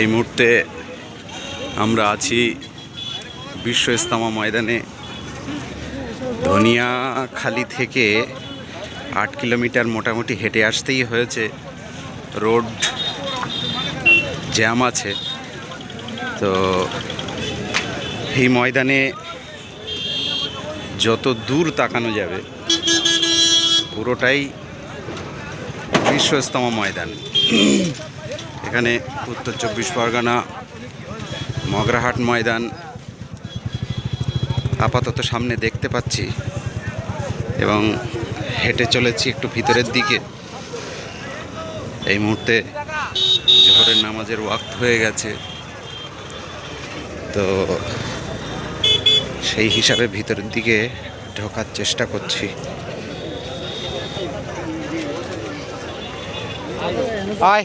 এই মুহূর্তে আমরা আছি বিশ্ব ইস্তামা ময়দানে। ধনিয়াখালি থেকে আট কিলোমিটার মোটামুটি হেঁটে আসতেই হয়েছে। রোড জ্যাম আছে। তো এই ময়দানে যত দূর তাকানো যাবে, পুরোটাই বিশ্ব ময়দান। এখানে উত্তর চব্বিশ পরগনা, মগরাহাট ময়দান, আপাতত সামনে দেখতে পাচ্ছি এবং হেঁটে চলেছি একটু ভিতরের দিকে। এই মুহূর্তে জোহরের নামাজের ওয়াক্ত হয়ে গেছে। তো সেই হিসাবে ভিতরের দিকে ঢোকার চেষ্টা করছি। আয়।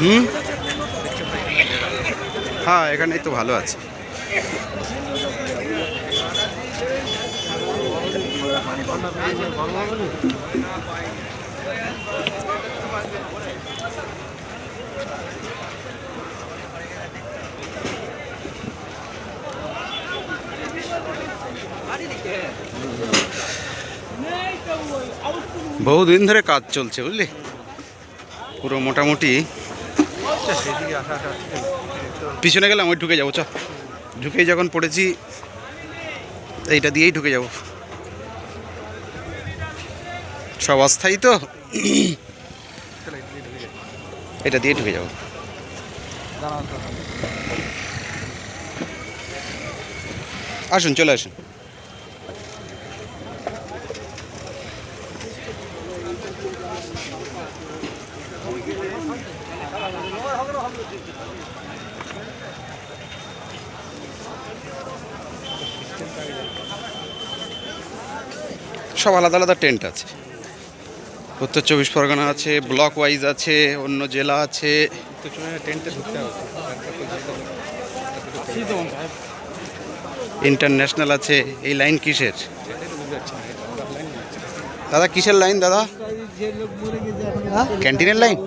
হুম? হ্যাঁ এখানেই তো ভালো আছে। বহুদিন ধরে কাজ চলছে, বুঝলি? পুরো মোটামুটি। পিছনে গেলাম, ওই ঢুকে যাব, চ। ঢুকেই যখন পড়েছি, এইটা দিয়েই ঢুকে যাব। সব অস্থায়ী তো? এটা দিয়ে ঢুকে যাব। আসুন, চলে আসুন। সব আলাদা আলাদা টেন্ট আছে। উত্তর চব্বিশ পরগনা আছে ব্লক ওয়াইজ আছে, অন্য জেলা আছে। ইন্টারন্যাশনাল আছে, এই লাইন কিসের? দাদা, কিসের লাইন দাদা? ক্যান্টিনের লাইন?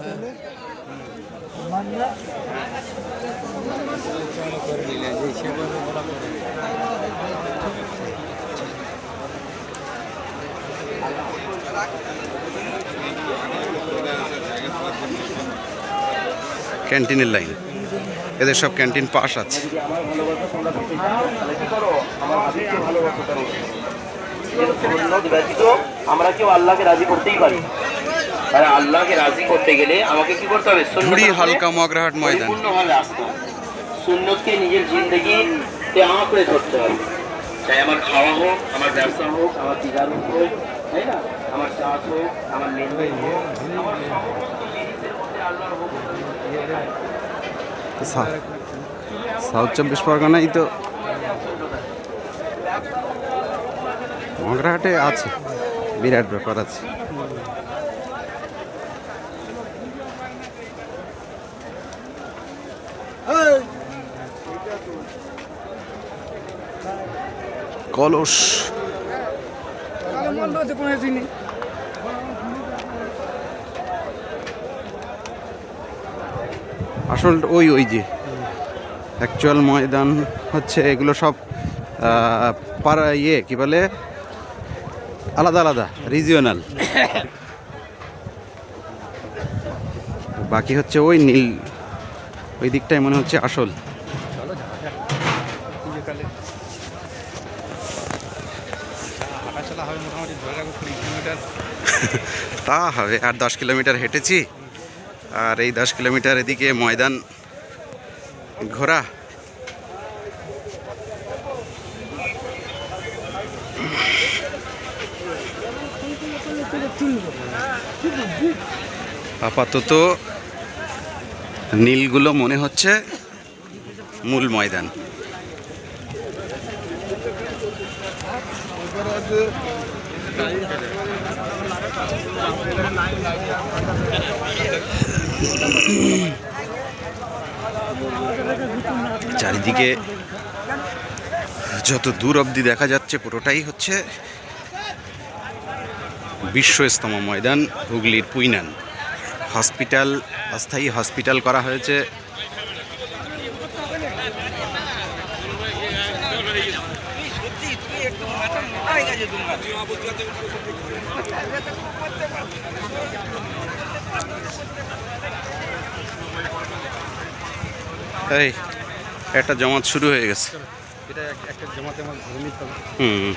ক্যান্টিনের লাইন এদের সব ক্যান্টিন পাস আছে। আমরা কেউ আল্লাহকে রাজি করতেই পারি। আর আল্লাহকে রাজি করতে গেলে আমাকে কি করতে হবে? সুন্নত হালকা মগরাহাট ময়দান। পরিপূর্ণভাবে আসতে হবে। সুন্নতকে নিজের জিন্দগিতে আঁকড়ে ধরতে হবে। চাই আমার খাওয়া হোক আমার ব্যবসা হোক আমার দিদারুক হোক তাই না? আমার চাষ হোক আমার লেনদেন হোক আমার সমস্ত জিনিসের মধ্যে আল্লাহর সাউথ চব্বিশ পরগনাই তো মগরাহাটে আছে বিরাট ব্যাপার আছে। কলস। আসল ওই ওই যে অ্যাকচুয়াল ময়দান হচ্ছে এগুলো সব পাড়া ইয়ে কি বলে? আলাদা আলাদা রিজিওনাল বাকি হচ্ছে ওই নীল ওই দিকটাই মনে হচ্ছে আসল। তা হবে আর দশ কিলোমিটার হেঁটেছি। আর এই দশ কিলোমিটার এদিকে ময়দান ঘোরা। আপাতত নীলগুলো মনে হচ্ছে মূল ময়দান। চারিদিকে যত দূর অবধি দেখা যাচ্ছে, পুরোটাই হচ্ছে বিশ্ব ইস্তমা ময়দান হুগলির পুইনান। হসপিটাল, অস্থায়ী হসপিটাল করা হয়েছে। এই একটা জমাত শুরু হয়ে গেছে। এটা একটা জমাতে আমার ধরে নিতে হবে। হুম।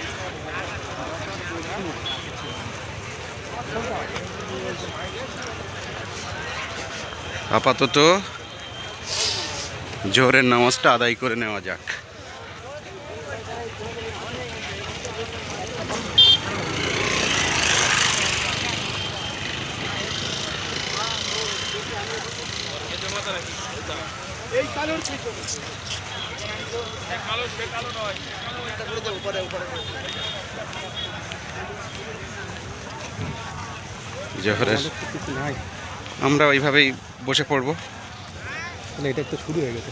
আপাতত জোহরের নামাজটা আদায় করে নেওয়া যাক। নাই। আমরা ওইভাবেই বসে পড়ব। তাহলে এটা একটু শুরু হয়ে গেছে।